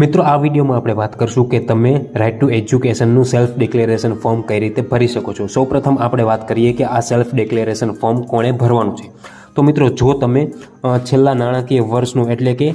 મિત્રો, આ વિડીયોમાં આપણે વાત કરશું કે તમે રાઇટ ટુ એજ્યુકેશનનું સેલ્ફ ડિક્લેરેશન ફોર્મ કઈ રીતે ભરી શકો છો. સૌપ્રથમ આપણે વાત કરીએ કે આ સેલ્ફ ડિક્લેરેશન ફોર્મ કોણે ભરવાનું છે. તો મિત્રો, જો તમે છેલ્લા નાણાકીય વર્ષનું એટલે કે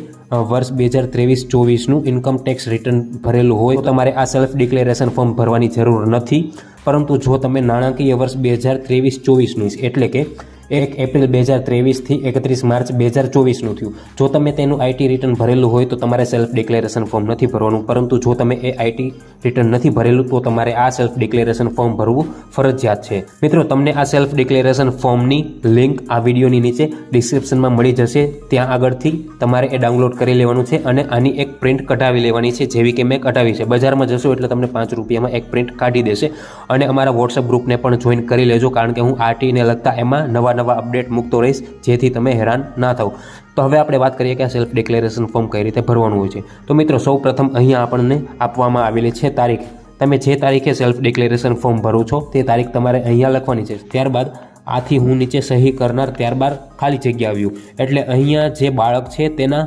વર્ષ બે હજાર ત્રેવીસ ચોવીસનું ઇન્કમ ટેક્સ રિટર્ન ભરેલું હોય, તો તમારે આ સેલ્ફ ડિક્લેરેશન ફોર્મ ભરવાની જરૂર નથી. પરંતુ જો તમે નાણાકીય વર્ષ બે હજાર ત્રેવીસ ચોવીસનું એટલે કે એક એપ્રિલ બે હજાર ત્રેવીસથી એકત્રીસ માર્ચ બે હજાર ચોવીસનું થયું. જો તમે તેનું આઈટી રિટર્ન ભરેલું હોય તો તમારે સેલ્ફ ડિક્લેરેશન ફોર્મ નથી ભરવાનું. પરંતુ જો તમે એ આઈટી રિટર્ન નથી ભરેલું તો તમારે આ સેલ્ફ ડિક્લેરેશન ફોર્મ ભરવું ફરજિયાત છે. મિત્રો, તમને આ સેલ્ફ ડિક્લેરેશન ફોર્મની લિંક આ વિડીયોની નીચે ડિસ્ક્રિપ્શનમાં મળી જશે. ત્યાં આગળથી તમારે એ ડાઉનલોડ કરી લેવાનું છે અને આની એક પ્રિન્ટ કઢાવી લેવાની છે, જેવી કે મેં કઢાવી છે. બજારમાં જશો એટલે તમને પાંચ રૂપિયામાં એક પ્રિન્ટ કાઢી દેશે. અને અમારા વોટ્સઅપ ગ્રુપને પણ જોઈન કરી લેજો, કારણ કે હું આરટીને લગતા એમાં નવા નવા અપડેટ મૂકતો રહીશ, જેથી તમે હેરાન ના થાવ. તો હવે આપણે વાત કરીએ કે આ સેલ્ફ ડિક્લેરેશન ફોર્મ કઈ રીતે ભરવાનું હોય છે. તો મિત્રો, સૌ પ્રથમ અહીંયા આપણને આપવામાં આવેલી છે તારીખ. તમે જે તારીખે સેલ્ફ ડિક્લેરેશન ફોર્મ ભરો છો, તે તારીખ તમારે અહીંયા લખવાની છે. ત્યારબાદ આથી હું નીચે સહી કરનાર ત્યારબાદ ખાલી જગ્યા આવ્યું. એટલે અહીંયા જે બાળક છે, તેના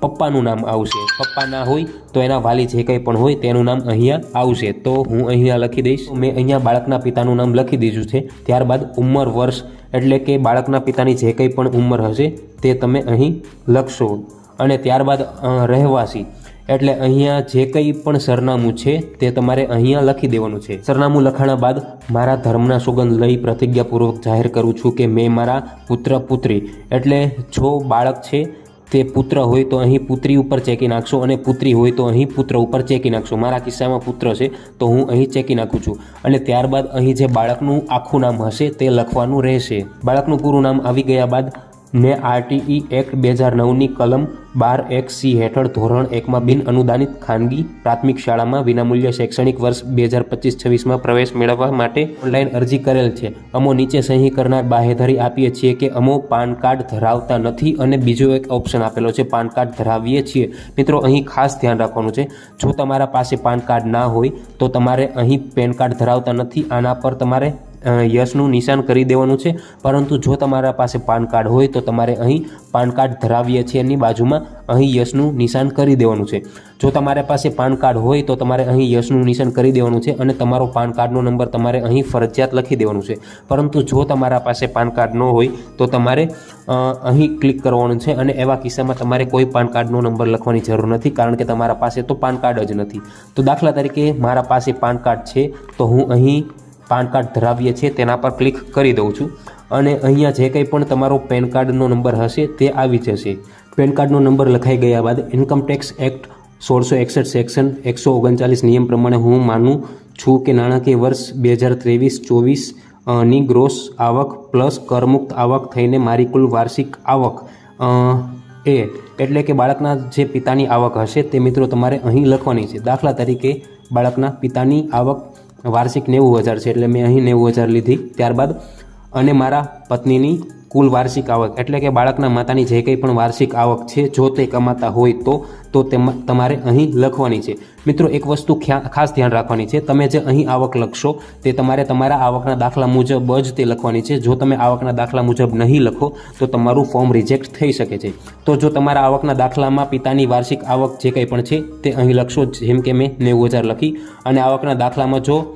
પપ્પાનું નામ આવશે. પપ્પા ના હોય તો એના વાલી જે કંઈ પણ હોય તેનું નામ અહીંયા આવશે. તો હું અહીંયા લખી દઈશ. મેં અહીંયા બાળકના પિતાનું નામ લખી દીધું છે. ત્યારબાદ ઉંમર વર્ષ એટલે કે બાળકના પિતાની જે કંઈ પણ ઉંમર હશે તે તમે અહીં લખશો. અને ત્યારબાદ રહેવાસી એટલે અહીંયા જે કંઈ પણ સરનામું છે તે તમારે અહીંયા લખી દેવાનું છે. સરનામું લખાણા બાદ મારા ધર્મના સોગંદ લઈ પ્રતિજ્ઞાપૂર્વક જાહેર કરું છું કે મેં મારા પુત્ર પુત્રી એટલે જો બાળક છે તે પુત્ર હોય તો અહીં પુત્રી ઉપર ચેકી નાખશો અને પુત્રી હોય તો અહીં પુત્ર ઉપર ચેકી નાખશો. મારા કિસ્સામાં પુત્ર છે તો હું અહીં ચેકી નાખું છું. અને ત્યારબાદ અહીં જે બાળકનું આખું નામ હશે તે લખવાનું રહેશે. બાળકનું પૂરું નામ આવી ગયા બાદ મેં આરટીઈ એક્ટ બે હજાર નવની કલમ બાર એક સી હેઠળ ધોરણ એકમાં બિન અનુદાનિત ખાનગી પ્રાથમિક શાળામાં વિનામૂલ્ય શૈક્ષણિક વર્ષ બે હજાર પચીસ છવ્વીસમાં પ્રવેશ મેળવવા માટે ઓનલાઈન અરજી કરેલ છે. અમો નીચે સહી કરનાર બાહેધરી આપીએ છીએ કે અમો પાન કાર્ડ ધરાવતા નથી અને બીજો એક ઓપ્શન આપેલો છે, પાન કાર્ડ ધરાવીએ છીએ. મિત્રો, અહીં ખાસ ધ્યાન રાખવાનું છે. જો તમારા પાસે પાન કાર્ડ ના હોય, તો તમારે અહીં પેન કાર્ડ ધરાવતા નથી. આના પર તમારે યસનું નિશાન કરી દેવાનું છે. પરંતુ જો તમારા પાસે પાન કાર્ડ હોય તો તમારે અહીં પાન કાર્ડ ધરાવીએ છીએ એની બાજુમાં અહીં યસનું નિશાન કરી દેવાનું છે. જો તમારા પાસે પાન કાર્ડ હોય તો તમારે અહીં યસનું નિશાન કરી દેવાનું છે અને તમારો પાન કાર્ડનો નંબર તમારે અહીં ફરજિયાત લખી દેવાનું છે. પરંતુ જો તમારા પાસે પાન કાર્ડ ન હોય તો તમારે અહીં ક્લિક કરવાનું છે અને એવા કિસ્સામાં તમારે કોઈ પાન કાર્ડનો નંબર લખવાની જરૂર નથી કારણ કે તમારા પાસે તો પાન કાર્ડ જ નથી. તો દાખલા તરીકે મારા પાસે પાન કાર્ડ છે તો હું અહીં પાન કાર્ડ ધરાવીએ છીએ, તેના પર ક્લિક કરી દઉં છું. અને અહીંયા જે કંઈ પણ તમારો પેન કાર્ડનો નંબર હશે, તે આવી જશે. પેન કાર્ડનો નંબર લખાઈ ગયા બાદ ઇન્કમ ટેક્સ એક્ટ સોળસો એકસઠ સેક્શન એકસો ઓગણચાલીસ નિયમ પ્રમાણે હું માનું છું કે નાણાકીય વર્ષ બે હજાર ત્રેવીસ ચોવીસની ગ્રોસ આવક પ્લસ કરમુક્ત આવક થઈને મારી કુલ વાર્ષિક આવક એ, એટલે કે બાળકના જે પિતાની આવક હશે તે મિત્રો તમારે અહીં લખવાની છે. દાખલા તરીકે બાળકના પિતાની આવક વાર્ષિક નેવું હજાર છે એટલે મેં અહીં નેવું હજાર લીધી. ત્યારબાદ અને મારા પત્નીની કુલ વાર્ષિક આવક. એટલે કે બાળકના માતાની જે કંઈ પણ વાર્ષિક આવક છે, જો તે કમાતા હોય તો તો તેમાં, તમારે અહીં લખવાની છે. મિત્રો, એક વસ્તુ ખાસ ધ્યાન રાખવાની છે. તમે જે અહીં આવક લખશો, તે તમારે તમારા આવકના દાખલા મુજબ જ તે લખવાની છે. જો તમે આવકના દાખલા મુજબ નહીં લખો, તો તમારું ફોર્મ રિજેક્ટ થઈ શકે છે. તો જો તમારા આવકના દાખલામાં પિતાની વાર્ષિક આવક જે કંઈ પણ છે, તે અહીં લખશો. જેમ કે મેં નેવું હજાર લખી. અને આવકના દાખલામાં જો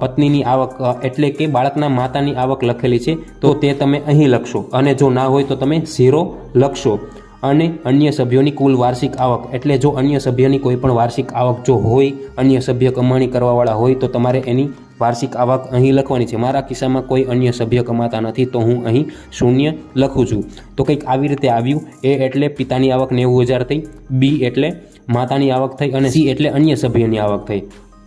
પત્નીની આવક એટલે કે બાળકના માતાની આવક લખેલી છે, તો તે તમે અહીં લખશો. અને જો ના હોય તો તમે ઝીરો લખશો. અને અન્ય સભ્યોની કુલ વાર્ષિક આવક, એટલે જો અન્ય સભ્યની કોઈ પણ વાર્ષિક આવક જો હોય, અન્ય સભ્ય કમાણી કરવાવાળા હોય, તો તમારે એની વાર્ષિક આવક અહીં લખવાની છે. મારા કિસ્સામાં કોઈ અન્ય સભ્ય કમાતા નથી, તો હું અહીં શૂન્ય લખું છું. તો કંઈક આવી રીતે આવ્યું. એ એટલે પિતાની આવક નેવું હજાર થઈ, બી એટલે માતાની આવક થઈ અને સી એટલે અન્ય સભ્યની આવક થઈ.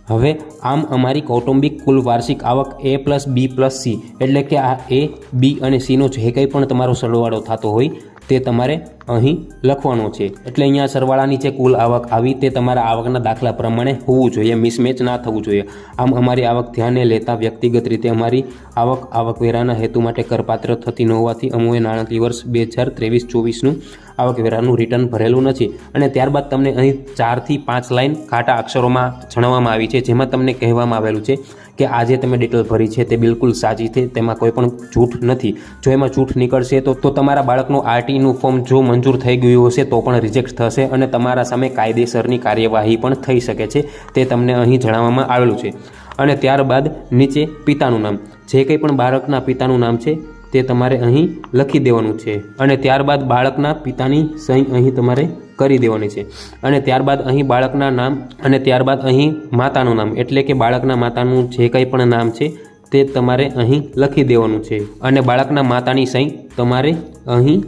હવે આમ અમારી કૌટુંબિક કુલ વાર્ષિક આવક A plus B plus C એટલે કે આ એ બી અને સીનો જે કંઈ પણ તમારો સરવાળો થતો હોય તે તમારે અહીં લખવાનો છે. એટલે અહીંયા સરવાળાની જે કુલ આવક આવી તે તમારા આવકના દાખલા પ્રમાણે હોવું જોઈએ. મિસમેચ ના થવું જોઈએ. આમ અમારી આવક ધ્યાને લેતા વ્યક્તિગત રીતે અમારી આવક આવકવેરાના હેતુ માટે કરપાત્ર થતી ન હોવાથી અમુએ નાણાકીય વર્ષ બે હજાર ત્રેવીસ ચોવીસનું આવકવેરાનું રિટર્ન ભરેલું નથી. અને ત્યારબાદ તમને અહીં ચારથી પાંચ લાઇન ખાટા અક્ષરોમાં જણાવવામાં આવી છે, જેમાં તમને કહેવામાં આવેલું છે કે આજે તમે ડિટેલ ભરી છે તે બિલકુલ સાચી છે, તેમાં કોઈ પણ જૂઠ નથી. જો એમાં જૂઠ નીકળશે તો તો તમારા બાળકનું આરટીનું ફોર્મ જો મંજૂર થઈ ગયું હશે તો પણ રિજેક્ટ થશે અને તમારા સામે કાયદેસરની કાર્યવાહી પણ થઈ શકે છે, તે તમને અહીં જણાવવામાં આવેલું છે. અને ત્યારબાદ નીચે પિતાનું નામ. જે કંઈ પણ બાળકના પિતાનું નામ છે, તે તમારે અહીં લખી દેવાનું છે. અને ત્યારબાદ બાળકના પિતાની સહી અહીં તમારે કરી દેવાની છે. અને ત્યારબાદ અહીં બાળકના નામ અને ત્યારબાદ અહીં માતાનું નામ, એટલે કે બાળકના માતાનું જે કંઈ પણ નામ છે, તે તમારે અહીં લખી દેવાનું છે. અને બાળકના માતાની સહી તમારે અહીં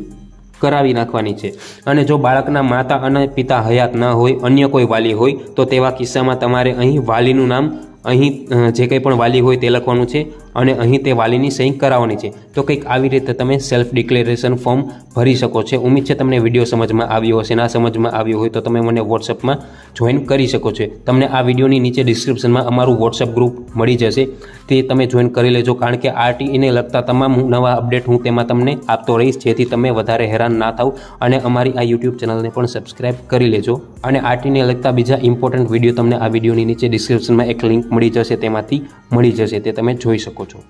કરાવી નાખવાની છે. અને જો બાળકના માતા અને પિતા હયાત ન હોય, અન્ય કોઈ વાલી હોય, તો તેવા કિસ્સામાં તમારે અહીં વાલીનું નામ અહીં જે કંઈ પણ વાલી હોય તે લખવાનું છે. અને અહીં તે વાલીની સહી કરાવવાની છે. તો કંઈક આવી રીતે તમે સેલ્ફ ડિક્લેરેશન ફોર્મ ભરી શકો છો. ઉમ્મીદ છે તમને વીડિયો સમજમાં આવ્યો હશે. ના સમજમાં આવ્યો હોય તો તમે મને વોટ્સઅપમાં જોઈન કરી શકો છો. તમને આ વિડીયોની નીચે ડિસ્ક્રિપ્શનમાં અમારું વોટ્સઅપ ગ્રુપ મળી જશે. તે તમે જોઈન કરી લેજો. કારણ કે આરટીઈને લગતા તમામ નવા અપડેટ હું તેમાં તમને આપતો રહીશ. જેથી તમે વધારે હેરાન ના થાવ. અને અમારી આ યુટ્યુબ ચેનલને પણ સબસ્ક્રાઇબ કરી લેજો. અને આરટીને લગતા બીજા ઇમ્પોર્ટન્ટ વીડિયો તમને આ વિડીયોની નીચે ડિસ્ક્રિપ્શનમાં એક લિંક મળી જશે. તેમાંથી મળી જશે. તે તમે જોઈ શકો છો